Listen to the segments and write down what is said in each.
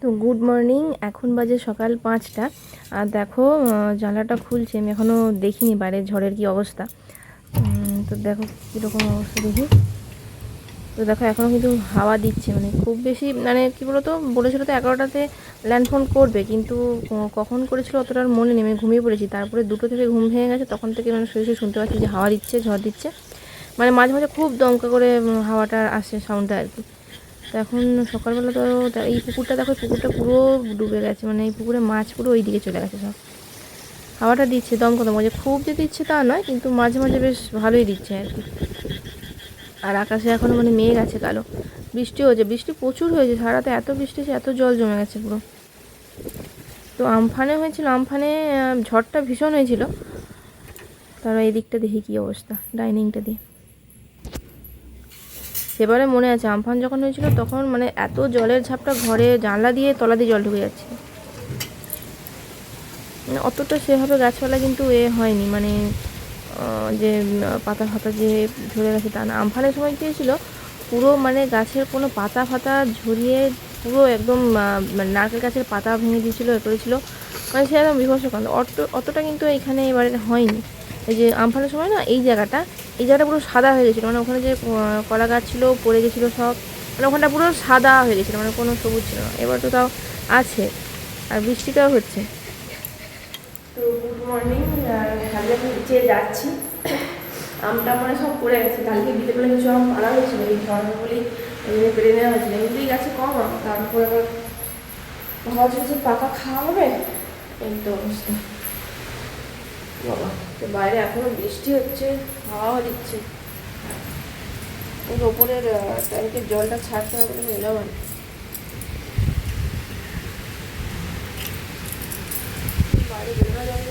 তো good morning, এখন বাজে সকাল পাঁচটা। আর দেখো জানলাটা খুলছে, আমি এখনও দেখিনি বাইরে ঝড়ের কি অবস্থা। তো দেখো কীরকম অবস্থা দেখি। তো দেখো এখনও কিন্তু হাওয়া দিচ্ছে মানে খুব বেশি মানে কী বলতো, বলেছিল তো এগারোটাতে ল্যান্ডফোন করবে, কিন্তু কখন করেছিল অতটা আর মনে নেই, আমি ঘুমিয়ে পড়েছি। তারপরে দুটো থেকে ঘুম ভেঙে গেছে, তখন থেকে মানে শুয়ে শুয়ে শুনতে পাচ্ছি যে হাওয়া দিচ্ছে, ঝড় দিচ্ছে। মানে মাঝে মাঝে খুব দমকা করে হাওয়াটা আসে সাউন্ডটা আর কি। তো এখন সকালবেলা তো এই পুকুরটা দেখো পুকুরটা পুরো ডুবে গেছে মানে এই পুকুরে মাছ পুরো ওই দিকে চলে গেছে সব। হাওয়াটা দিচ্ছে দমকা দমকা যে খুব যে দিচ্ছে তা নয়, কিন্তু মাঝে মাঝে বেশ ভালোই দিচ্ছে আর কি। আর আকাশে এখনও মানে মেঘ আছে কালো। বৃষ্টি হয়েছে, বৃষ্টি প্রচুর হয়েছে, সারাতে এত বৃষ্টি এত জল জমে গেছে পুরো। তো আমফানে হয়েছিল, আমফানে ঝড়টা ভীষণ হয়েছিল। তারা এই দিকটা দেখি কী অবস্থা, ডাইনিংটা দিয়ে। সেবারে মনে আছে, আমফান যখন হয়েছিল তখন মানে এত জলের ঝাপটা ঘরে জানলা দিয়ে তলা দিয়ে জল ঢুকে যাচ্ছে। মানে অতটা সেভাবে গাছপালা কিন্তু এ হয়নি মানে যে পাতা ফাতা যে ঝরে গেছে তা না। আমফানের সময় কী হয়েছিল, পুরো মানে গাছের কোনো পাতা ফাতা ঝরিয়ে পুরো একদম মানে নারকেল গাছের পাতা ভেঙে দিয়েছিল, এ করেছিল। মানে সে একদম বিভৎস কাণ্ড অত, অতটা কিন্তু এখানে এবারে হয়নি। এই যে আমফানের সময় না, এই জায়গাটা এই জায়গাটা পুরো সাদা হয়ে গেছিল মানে ওখানে যে কলা গাছ ছিল পড়ে গেছিল সব মানে ওখানটা পুরো সাদা হয়ে গেছিল মানে কোনো সবুজ ছিল না। এবার তো তাও আছে আর বৃষ্টিটাও হচ্ছে। তো গুড মর্নিং নিচে যাচ্ছি। আমটা মানে সব পড়ে গেছে কালকে বিকেলবেলা কিছু আম পাড়া হয়েছিল এই বলেই ওই পেরে নেওয়া হয়েছিল। এমনিতেই গাছে কম আম তারপরে আবার ভাবছি যে পাকা খাওয়া হবে? এই তো অবস্থা। বাবা। তো বাইরে এখনও বৃষ্টি হচ্ছে হাওয়া দিচ্ছে। ওর ওপরের ট্যাঙ্কের জলটা ছাড়তে হবে বলে এলাম আর বাইরে বেরোনো যাবে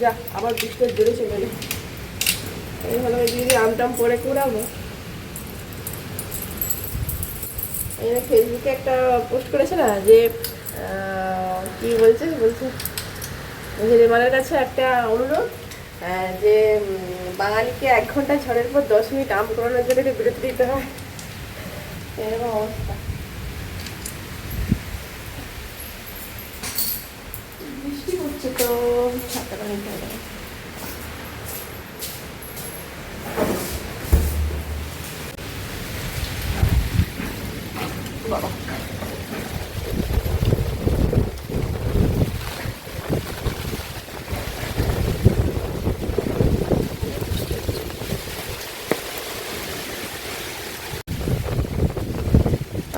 যা আবার বৃষ্টি জোরে চলে হলো যদি আম টাম পরে কুড়াবো ফেসবুকে একটা পোস্ট করেছে না যে কি বলছে? বলছে রেমালের কাছে একটা অনুরোধ যে বাঙালিকে এক ঘণ্টা ঝড়ের পর দশ মিনিট আম করানোর জন্য একটু বিরতি দিতে হয়। এরকম অবস্থা। বৃষ্টি হচ্ছে তো নিতে হবে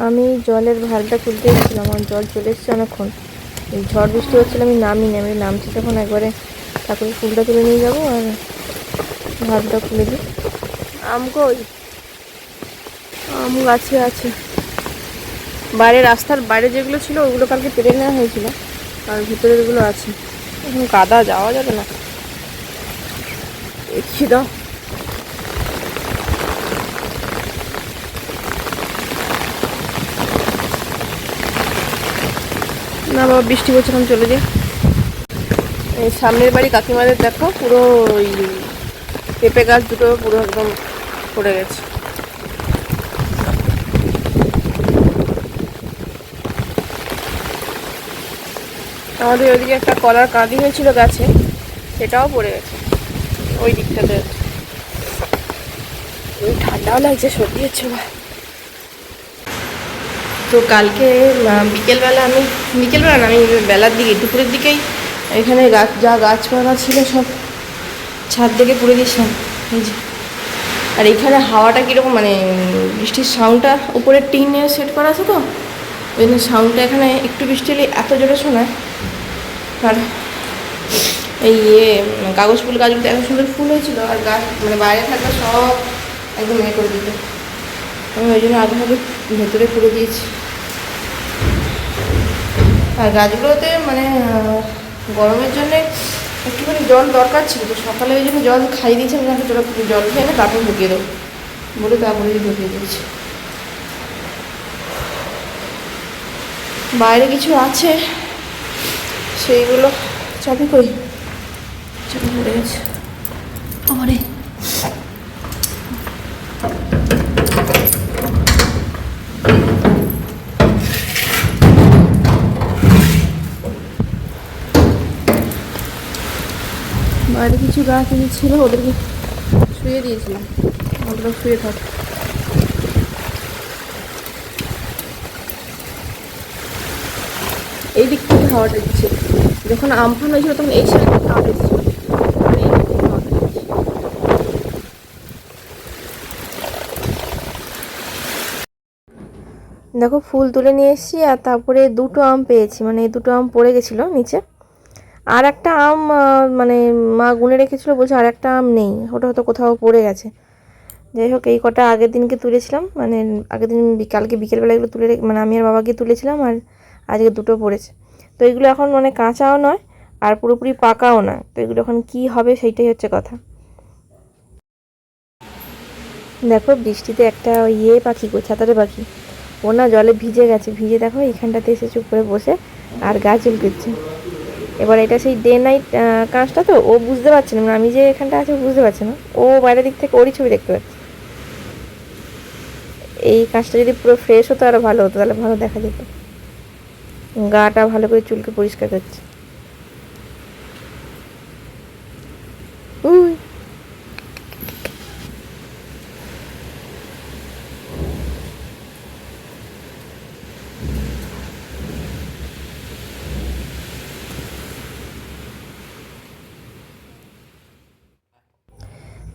আমি জলের ভালটা তুলতে এসেছিলাম আমার জল চলে এসেছে অনেকক্ষণ। এই ঝড় বৃষ্টি হচ্ছিল, আমি নামিনি আমি নামছি তখন একবারে ঠাকুরের ফুলটা তুলে নিয়ে যাব আর ভালটা খুলে দিই। আম কই? আম গাছে আছে। বাইরে রাস্তার বাইরে যেগুলো ছিল, ওগুলো কালকে পেরে নেওয়া হয়েছিল, আর ভিতরেরগুলো আছে। এখন কাদা যাওয়া যাবে না। দেখি দাও। না বাবা, বৃষ্টি এখন চলে যাই। এই সামনের বাড়ি কাকিমাদের দেখো, পুরো ওই পেঁপে গাছ দুটো পুরো একদম পড়ে গেছে। আমাদের ওইদিকে একটা কলার কাঁদি হয়েছিল গাছে, সেটাও পড়ে গেছে, ওই দিকটাতে। ঠান্ডাও লাগছে, সর্দি হচ্ছে বা তো কালকে বিকেলবেলা আমি, বিকেলবেলা না, আমি বেলার দিকে, দুপুরের দিকেই এখানে গাছ যা গাছপালা ছিল সব ছাদ থেকে পুড়ে দিয়েছিলাম আর এখানে হাওয়াটা কীরকম মানে বৃষ্টির সাউন্ডটা উপরে টিনে সেট করা আছে তো, ওই জন্য সাউন্ডটা এখানে একটু বৃষ্টি হলে এত জোরে শোনায়। আর এই ইয়ে কাগজ ফুল গাছগুলো এত সুন্দর ফুল হয়েছিল, আর গাছ মানে বাইরে থাকলে সব একদম ইয়ে করে দিত। আমি ওই জন্য আগে ভেতরে করে দিয়েছি। আর গাছগুলোতে মানে গরমের জন্যে একটুখানি জল দরকার ছিল, তো সকালে ওই জন্য জল খাই দিয়েছি, আমি জানতে তোরা জল খেয়ে তারপর ঢুকিয়ে দেবো। বলে তারপরে ঢুকিয়ে দিয়েছি। বাইরে কিছু আছে? সেইগুলো চাবি করি। চাবি পড়ে গেছে। আমারে বাইরে কিছু গাছ কিছু ছিল, ওদেরকে শুয়ে দিয়েছিলাম। ওগুলো শুয়ে থাক। এই দিক থেকে হাওয়াটা দিচ্ছে। যখন আমফান হয়েছিল তখন এই সাইড থেকে দিচ্ছে দেখো, ফুল তুলে নিয়ে এসেছি আর তারপরে দুটো আম পেয়েছি। মানে এই দুটো আম পড়ে গেছিল নিচে। আর একটা আম মানে মা গুনে রেখেছিলো বলছে, আর একটা আম নেই, ওটা হয়তো কোথাও পড়ে গেছে। যাই হোক, এই কটা আগের দিনকে তুলেছিলাম মানে আগের দিন বিকালকে বিকেলবেলা এগুলো তুলে মানে আমি আর বাবাকে তুলেছিলাম আর আজকে দুটো পড়েছে। তো এগুলো এখন মানে কাঁচাও নয় আর পুরোপুরি পাকাও না। তো এগুলো এখন কি হবে সেইটাই হচ্ছে কথা। দেখো, বৃষ্টিতে একটা ইয়ে পাখি গো, ছাতারে পাখি। ও না জলে ভিজে গেছে। ভিজে দেখো, এইখানটাতে এসে চুপ করে বসে আর গা চুলকুচ্ছে। এবার এটা সেই ডে নাইট কাঁচটা তো, ও বুঝতে পারছে না মানে আমি যে এখানটা আছি বুঝতে পারছে না। ও বাইরের দিক থেকে, ওরই ছবি দেখতে পাচ্ছে। এই কাঁচটা যদি পুরো ফ্রেশ হতো আরও ভালো হতো, তাহলে ভালো দেখা যেত। গাটা ভালো করে চুলকে পরিষ্কার করছে।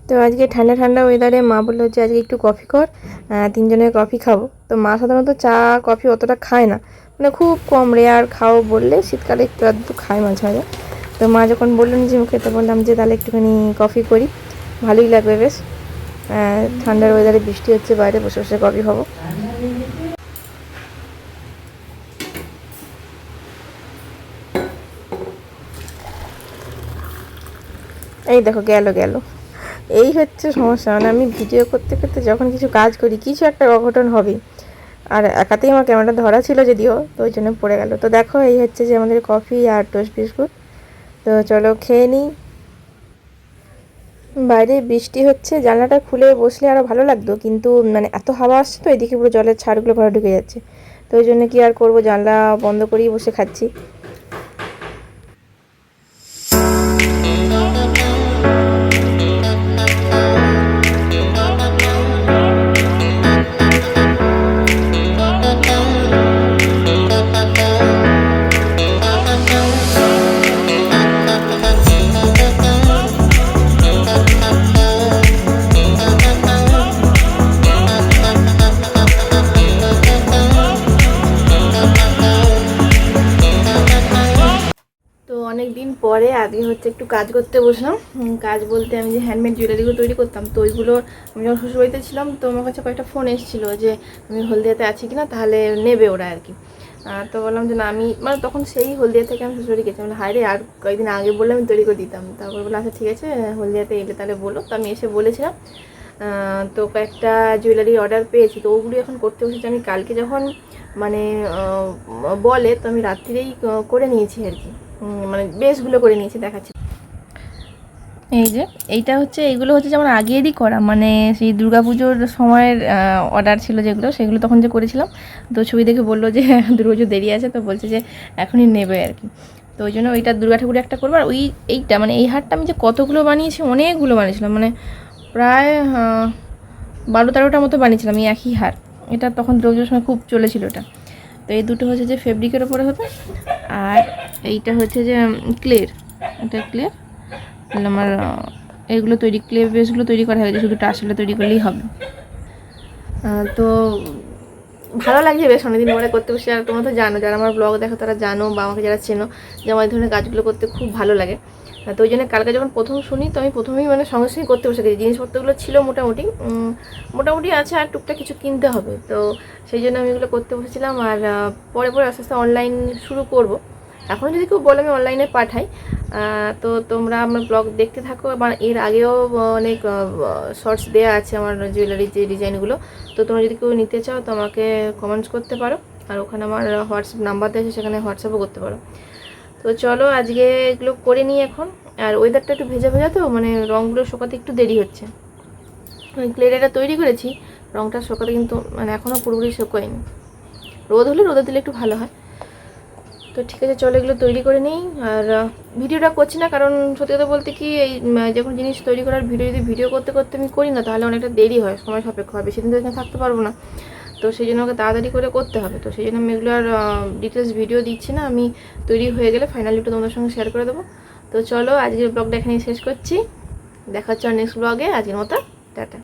তো আজকে ঠান্ডা ঠান্ডা ওয়েদারে মা বলল যে, আজকে একটু কফি কর তিনজনের কফি খাব। তো মা সাধারণত চা কফি অতটা খায় না। মানে খুব কম রেয়ার খাও বললে শীতকালে একটু আধটু খায় মাঝে মাঝে। তো মা যখন বলল যে, মুখে তো বললাম যে, তাহলে একটুখানি কফি করি। ভালোই লাগবে বেশ। ঠান্ডার ওয়েদারে বৃষ্টি হচ্ছে, বাইরে বসে বসে কফি খাব। এই দেখো, গেল গেল। এই হচ্ছে সমস্যা। মানে আমি ভিডিও করতে করতে যখন কিছু কাজ করি, কিছু একটা অঘটন হবে। আর একাতেই আমার ক্যামেরা ধরা ছিল যদিও, তো ওই জন্য পড়ে গেল। তো দেখো, এই হচ্ছে যে আমাদের কফি আর টোস্ট বিস্কুট। তো চলো খেয়ে নিই। বাইরে বৃষ্টি হচ্ছে, জানলাটা খুলে বসলে আরও ভালো লাগতো, কিন্তু মানে এত হাওয়া আসছে তো, এদিকে পুরো জলের ছাড়গুলো ঘরে ঢুকে যাচ্ছে। তো ওই জন্য কি আর করব? জানলা বন্ধ করেই বসে খাচ্ছি। কাজ করতে বসলাম। কাজ বলতে আমি যে হ্যান্ডমেড জুয়েলারিগুলো তৈরি করতাম, তো ওইগুলো আমি যখন শ্বশুরবাড়িতে ছিলাম, তো আমার কাছে কয়েকটা ফোন এসেছিল যে আমি হলদিয়াতে আছি কিনা? তাহলে নেবে ওরা আর কি তো বললাম যে, না, আমি মানে তখন সেই হলদিয়া থেকে আমি শ্বশুরবাড়ি গেছিলাম হায় রে আর কয়েকদিন আগে বললে আমি তৈরি করে দিতাম। তারপর বললাম আচ্ছা ঠিক আছে, হলদিয়াতে এলে তাহলে বলো। তো আমি এসে বলেছিলাম। তো কয়েকটা জুয়েলারি অর্ডার পেয়েছি। তো ওগুলি এখন করতে বসেছি। আমি কালকে যখন মানে বলে, তো আমি রাত্রিরেই করে নিয়েছি আর কি মানে বেশগুলো করে নিয়েছি, দেখাচ্ছি। এই যে, এইটা হচ্ছে এইগুলো হচ্ছে যেমন আগেরই করা মানে সেই দুর্গাপুজোর সময়ের অর্ডার ছিল যেগুলো, সেগুলো তখন যে করেছিলাম, তো ছবি দেখে বলল যে, দুর্গাপুজো দেরি আছে, তো বলছে যে এখনই নেবে আর কি। তো ওই জন্য ওইটা দুর্গা ঠাকুরের একটা করব, আর ওই, এইটা মানে এই হারটা আমি যে কতগুলো বানিয়েছি, অনেকগুলো বানিয়েছিলাম মানে প্রায় বারো তেরোটার মতো বানিয়েছিলাম এই একই হার। এটা তখন দুর্গাপুজোর সময় খুব চলেছিল ওটা তো এই দুটো হচ্ছে যে ফেব্রিকের ওপরে হতো আর এইটা হচ্ছে যে ক্লের এটা ক্লের আমার এগুলো তৈরি ক্লে বেসগুলো তৈরি করা হয়েছে শুধু টাসেলটা তৈরি করলেই হবে। তো ভালো লাগছে বেশ অনেকদিন পরে করতে বসে, আর তোমরা তো জানো, যারা আমার ব্লগ দেখো তারা জানো বা আমাকে যারা চেনো যে আমার এই ধরনের কাজগুলো করতে খুব ভালো লাগে। তো ওই জন্য কালকে যখন প্রথম শুনি, তো আমি প্রথমেই মানে সঙ্গে সঙ্গে করতে বসে গেছি। জিনিসপত্রগুলো ছিল মোটামুটি মোটামুটি আছে আর টুকটাক কিছু কিনতে হবে। তো সেই জন্য আমি এগুলো করতে বসেছিলাম, আর পরে পরে আস্তে আস্তে অনলাইন শুরু করব। এখন যদি কেউ বলে আমি অনলাইনে পাঠাই তো তোমরা আমার ব্লগ দেখতে থাকো। এবং এর আগেও অনেক শর্টস দেওয়া আছে আমার জুয়েলারির যে ডিজাইনগুলো তো তোমরা যদি কেউ নিতে চাও, তো আমাকে কমেন্টস করতে পারো। আর ওখানে আমার হোয়াটসঅ্যাপ নাম্বার দেওয়া আছে, সেখানে হোয়াটসঅ্যাপও করতে পারো। তো চলো, আজকে এগুলো করে নিই এখন। আর ওয়েদারটা একটু ভেজা ভেজা তো মানে রঙগুলো শোকাতে একটু দেরি হচ্ছে। ক্লেটা তৈরি করেছি রঙটা শোকাতে কিন্তু মানে এখনও পুরোপুরি শুকোয়নি। রোদ হলে রোদে দিলে একটু ভালো হয়। তো ঠিক আছে, চলো এগুলো তৈরি করে নিই। আর ভিডিওটা করছি না, কারণ সত্যি কথা বলতে কি, এই যখন জিনিস তৈরি করার ভিডিও যদি ভিডিও করতে করতে আমি করি না, তাহলে অনেকটা দেরি হয়, সময় সাপেক্ষ হয় বেশি দিন এখানে থাকতে পারব না। তো সেই জন্য আমাকে তাড়াতাড়ি করে করতে হবে। তো সেই জন্য আমি এগুলো আর ডিটেলস ভিডিও দিচ্ছি না, আমি তৈরি হয়ে গেলে ফাইনালি একটু তোমাদের সঙ্গে শেয়ার করে দেবো। তো চলো, আজকের ব্লগটা এখানেই শেষ করছি। দেখা হচ্ছে আর নেক্সট ব্লগে আজকের মতো, টাটা।